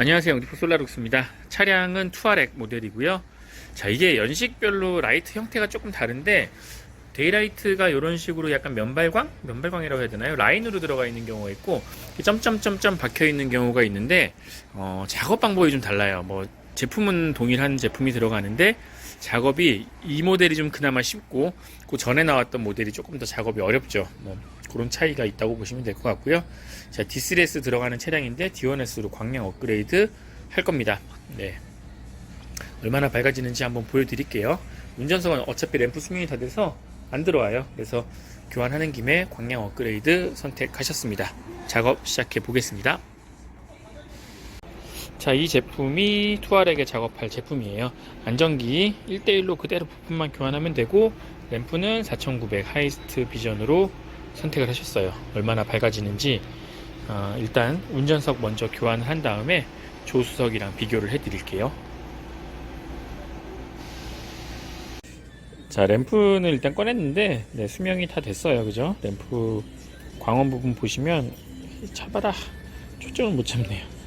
안녕하세요. 리포 솔라룩스입니다. 차량은 투아렉 모델이고요. 자, 이게 연식별로 라이트 형태가 조금 다른데 데이라이트가 이런 식으로 약간 면발광? 면발광이라고 해야 되나요? 라인으로 들어가 있는 경우가 있고 점점점점 박혀 있는 경우가 있는데 어, 작업 방법이 좀 달라요. 뭐 제품은 동일한 제품이 들어가는데 작업이 이 모델이 좀 그나마 쉽고 그 전에 나왔던 모델이 조금 더 작업이 어렵죠. 뭐 그런 차이가 있다고 보시면 될 것 같고요. 자, D3S 들어가는 차량인데 D1S로 광량 업그레이드 할 겁니다. 네. 얼마나 밝아지는지 한번 보여드릴게요. 운전석은 어차피 램프 수명이 다 돼서 안 들어와요. 그래서 교환하는 김에 광량 업그레이드 선택하셨습니다. 작업 시작해 보겠습니다. 자, 이 제품이 투아렉에 작업할 제품이에요. 안전기 1대1로 그대로 부품만 교환하면 되고, 램프는 4900 하이스트 비전으로 선택을 하셨어요. 얼마나 밝아지는지, 어, 일단 운전석 먼저 교환을 한 다음에 조수석이랑 비교를 해 드릴게요. 자, 램프는 일단 꺼냈는데, 네, 수명이 다 됐어요. 그죠? 램프 광원 부분 보시면, 잡아라. 초점을 못 잡네요.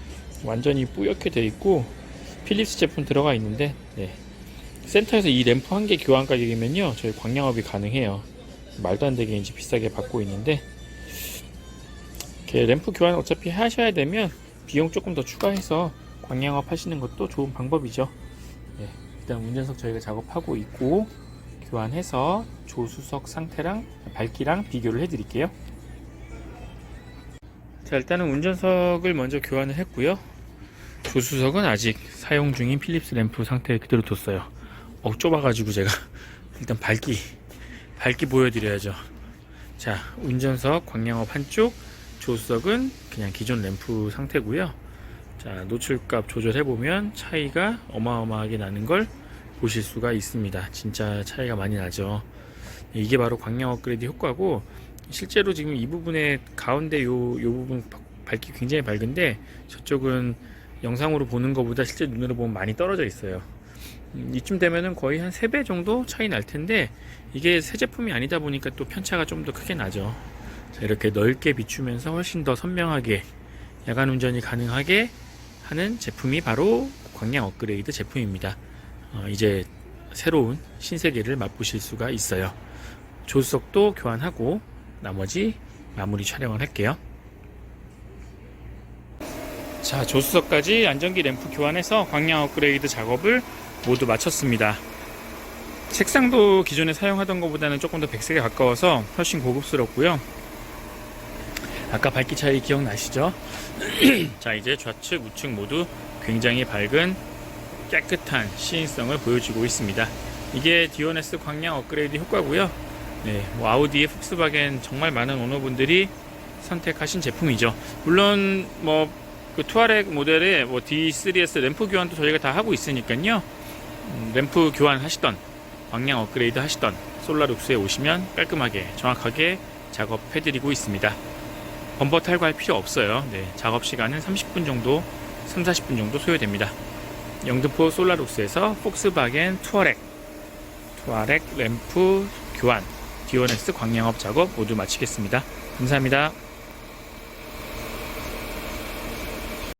완전히 뿌옇게 돼 있고 필립스 제품 들어가 있는데 네. 센터에서 이 램프 한 개 교환 가격이면요 저희 광량업이 가능해요 말도 안 되게 이제 비싸게 받고 있는데 이렇게 램프 교환 어차피 하셔야 되면 비용 조금 더 추가해서 광량업 하시는 것도 좋은 방법이죠 네. 일단 운전석 저희가 작업하고 있고 교환해서 조수석 상태랑 밝기랑 비교를 해 드릴게요 자 일단은 운전석을 먼저 교환을 했고요. 조수석은 아직 사용 중인 필립스 램프 상태에 그대로 뒀어요. 어 좁아가지고 제가 일단 밝기 밝기 보여드려야죠. 자 운전석 광량업 한쪽 조수석은 그냥 기존 램프 상태고요. 자 노출값 조절해보면 차이가 어마어마하게 나는 걸 보실 수가 있습니다. 진짜 차이가 많이 나죠. 이게 바로 광량 업그레이드 효과고 실제로 지금 이 부분에 가운데 요, 요 부분 밝기 굉장히 밝은데 저쪽은 영상으로 보는 것보다 실제 눈으로 보면 많이 떨어져 있어요. 음, 이쯤 되면은 거의 한 3배 정도 차이 날 텐데 이게 새 제품이 아니다 보니까 또 편차가 좀 더 크게 나죠. 자, 이렇게 넓게 비추면서 훨씬 더 선명하게 야간 운전이 가능하게 하는 제품이 바로 광량 업그레이드 제품입니다. 어, 이제 새로운 신세계를 맛보실 수가 있어요. 조수석도 교환하고 나머지 마무리 촬영을 할게요. 자, 조수석까지 안전기 램프 교환해서 광량 업그레이드 작업을 모두 마쳤습니다. 색상도 기존에 사용하던 것보다는 조금 더 백색에 가까워서 훨씬 고급스럽고요. 아까 밝기 차이 기억나시죠? 자, 이제 좌측, 우측 모두 굉장히 밝은 깨끗한 시인성을 보여주고 있습니다. 이게 D1S 광량 업그레이드 효과고요. 네, 뭐 아우디에 폭스바겐 정말 많은 오너분들이 선택하신 제품이죠. 물론 뭐 그 투아렉 모델의 뭐 D3S 램프 교환도 저희가 다 하고 있으니까요. 음, 램프 교환 하시던 광량 업그레이드 하시던 솔라룩스에 오시면 깔끔하게 정확하게 작업해드리고 있습니다. 범버 탈거할 필요 없어요. 네, 작업 시간은 30분 정도, 3, 40분 정도 소요됩니다. 영등포 솔라룩스에서 폭스바겐 투아렉, 투아렉 램프 교환 D1S 광량업 작업 모두 마치겠습니다. 감사합니다.